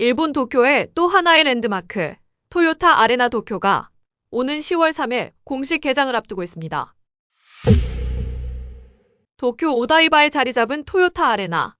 일본 도쿄의 또 하나의 랜드마크, 토요타 아레나 도쿄가 오는 10월 3일 공식 개장을 앞두고 있습니다. 도쿄 오다이바에 자리 잡은 토요타 아레나.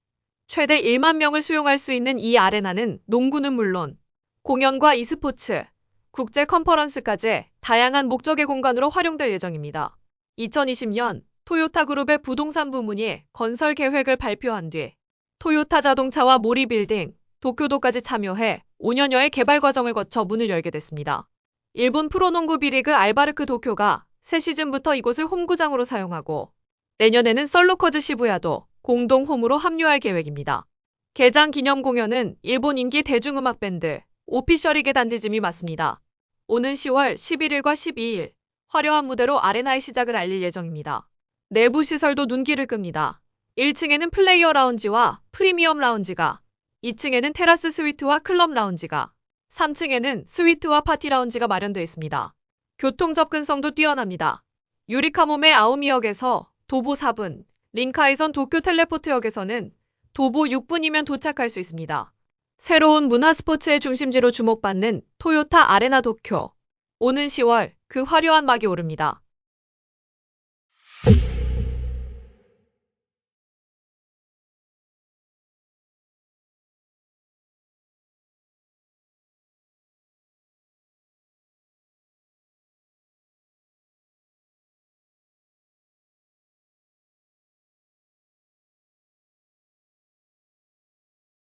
최대 1만 명을 수용할 수 있는 이 아레나는 농구는 물론 공연과 e스포츠, 국제 컨퍼런스까지 다양한 목적의 공간으로 활용될 예정입니다. 2020년 토요타 그룹의 부동산 부문이 건설 계획을 발표한 뒤 토요타 자동차와 모리빌딩, 도쿄도까지 참여해 5년여의 개발 과정을 거쳐 문을 열게 됐습니다. 일본 프로농구 B리그 알바르크 도쿄가 새 시즌부터 이곳을 홈구장으로 사용하고 내년에는 썰루커즈 시부야도 공동 홈으로 합류할 계획입니다. 개장 기념 공연은 일본 인기 대중음악 밴드 오피셜이게 단디즘이 맡습니다. 오는 10월 11일과 12일 화려한 무대로 아레나의 시작을 알릴 예정입니다. 내부 시설도 눈길을 끕니다. 1층에는 플레이어 라운지와 프리미엄 라운지가, 2층에는 테라스 스위트와 클럽 라운지가, 3층에는 스위트와 파티 라운지가 마련되어 있습니다. 교통 접근성도 뛰어납니다. 유리카몸의 아우미역에서 도보 4분, 링카이선 도쿄 텔레포트역에서는 도보 6분이면 도착할 수 있습니다. 새로운 문화 스포츠의 중심지로 주목받는 토요타 아레나 도쿄. 오는 10월 그 화려한 막이 오릅니다.